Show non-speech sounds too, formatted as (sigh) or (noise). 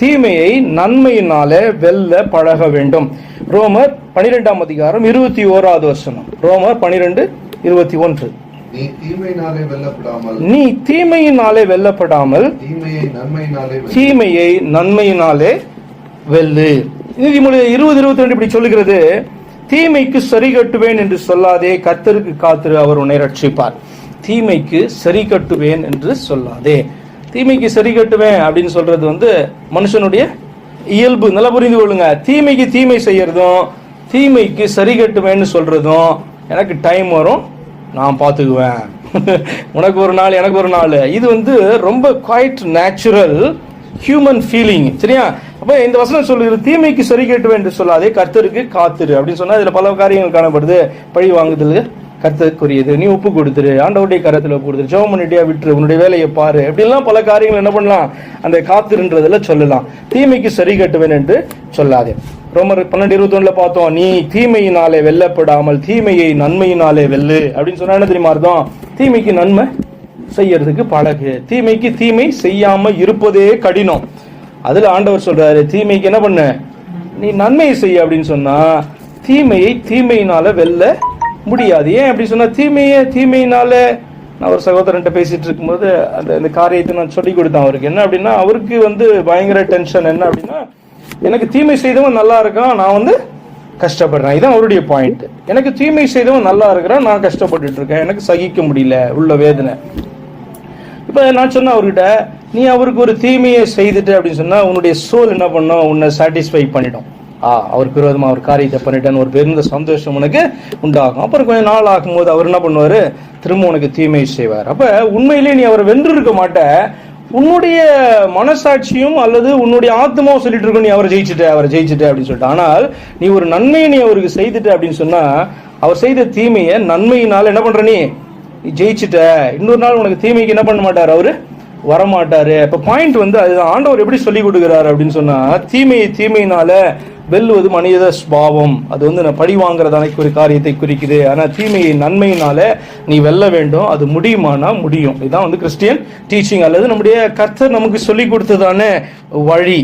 தீமையை நன்மையினாலே வெல்ல பழக வேண்டும். ரோமர் பனிரெண்டாம் அதிகாரம் இருபத்தி ஓராவது வசனம். ரோமர் பனிரெண்டு இருபத்தி ஒன்று. நீ தீமையினாலே வெல்லப்படாமல். தீமையை நன்மையினாலே வெல்ல. நீதிமொழி இருபது இருபத்தி ரெண்டு இப்படி சொல்லுகிறது. தீமைக்கு சரி கட்டுவேன் என்று சொல்லாதே கர்த்தருக்கு காத்திரு அவர் உன்னை ரட்சிப்பார். தீமைக்கு சரி கட்டுவேன் என்று சொல்லாதே. தீமைக்கு சரி கட்டுவேன் அப்படின்னு சொல்றது வந்து மனுஷனுடைய இயல்பு. நல்லா புரிந்து கொள்ளுங்க. தீமைக்கு தீமை செய்யறதும் தீமைக்கு சரி கட்டுவேன்னு சொல்றதும் எனக்கு டைம் வரும். நான் பார்த்துக்குவேன் (laughs) உனக்கு ஒரு நாள் எனக்கு ஒரு நாள். இது வந்து ரொம்ப குவாய்ட் நேச்சுரல் ஹியூமன் ஃபீலிங் சரியா? அப்போ இந்த வசனம் சொல்லுது தீமைக்கு சரி கேட்டு என்று சொல்லாதே கர்த்தருக்கு காத்திரு அப்படின்னு சொன்னால் இதில் பல காரியங்கள் காணப்படுது. பழி வாங்குதல் கர்த்தருக்குரியது. நீ ஒப்பு கொடுத்துரு. ஆண்டவருடைய கரத்துல ஒப்பு கொடுத்துரு. ஜெபம் பண்ணிட்டியா விட்டுரு. உன்னுடைய வேலையை பாரு. அப்படிலாம் பல காரியங்கள் என்ன பண்ணலாம்? அந்த காத்திருன்றதுல சொல்லலாம். தீமைக்கு சரி கட்டுவேன் என்று சொல்லாதே. ரோமர் பன்னெண்டு இருபத்தி பார்த்தோம் நீ தீமையினாலே வெல்லப்படாமல் தீமையை நன்மையினாலே வெல்லு. அப்படின்னு சொன்னா என்ன தெரியுமா அர்த்தம்? தீமைக்கு நன்மை செய்யறதுக்கு பழகு. தீமைக்கு தீமை செய்யாம இருப்பதே கடினம். அதுல ஆண்டவர் சொல்றாரு தீமைக்கு என்ன பண்ண? நீ நன்மையை செய்ய அப்படின்னு சொன்னா தீமையை தீமையினால வெல்ல முடியாது. ஏன் அப்படி சொன்னா தீமையை தீமையினால நான் ஒரு சகோதரன்ட்ட பேசிட்டு இருக்கும்போது அந்த இந்த காரியத்தை நான் சொல்லி கொடுத்தேன் அவருக்கு. என்ன அப்படின்னா அவருக்கு வந்து பயங்கர டென்ஷன் என்ன அப்படின்னா எனக்கு தீமை செய்தவன் நல்லா இருக்கான் நான் வந்து கஷ்டப்படுறேன். இதான் அவருடைய பாயிண்ட் எனக்கு தீமை செய்தவன் நல்லா இருக்கிறான் நான் கஷ்டப்பட்டுட்டு இருக்கேன். எனக்கு சகிக்க முடியல உள்ள வேதனை. இப்போ நான் சொன்னேன் அவர்கிட்ட நீ அவருக்கு ஒரு தீமையை செய்துட்டு அப்படின்னு சொன்னா உன்னுடைய சோல் என்ன பண்ணும்? உன்னை சாட்டிஸ்ஃபை பண்ணிடும். ஆ அவருக்கு விரோதமாக ஒரு காரியத்தை பண்ணிட்டேன்னு ஒரு பெருந்த சந்தோஷம் உனக்கு உண்டாகும். அப்புறம் கொஞ்சம் நாள் ஆகும்போது அவர் என்ன பண்ணுவார்? திரும்ப உனக்கு தீமை செய்வார். அப்போ உண்மையிலேயே நீ அவரை வென்று இருக்க மாட்ட. உன்னுடைய மனசாட்சியும் அல்லது உன்னுடைய ஆத்மாவும் சொல்லிட்டு இருக்கும் நீ அவரை ஜெயிச்சுட்ட அவரை ஜெயிச்சுட்ட அப்படின்னு சொல்லிட்டு. ஆனால் நீ ஒரு நன்மையை நீ அவருக்கு செய்துட்ட அப்படின்னு சொன்னால் அவர் செய்த தீமையை நன்மையினால் என்ன பண்ணுற நீ ஜெயிச்சுட்ட. இன்னொரு நாள் உனக்கு தீமைக்கு என்ன பண்ண மாட்டார் அவர்? வரமாட்டாரு. இப்போ பாயிண்ட் வந்து அதுதான். ஆண்டவர் எப்படி சொல்லி கொடுக்குறாரு அப்படின்னு சொன்னா தீமையை தீமையினால வெல்லுவது மனித ஸ்பாவம் அது வந்து நான் பழி வாங்குறதான ஒரு காரியத்தை குறிக்குது. ஆனால் தீமையை நன்மையினால நீ வெல்ல வேண்டும். அது முடியுமானா முடியும். இதுதான் வந்து கிறிஸ்டியன் டீச்சிங் அல்லது நம்முடைய கர்த்தர் நமக்கு சொல்லி கொடுத்ததான வழி.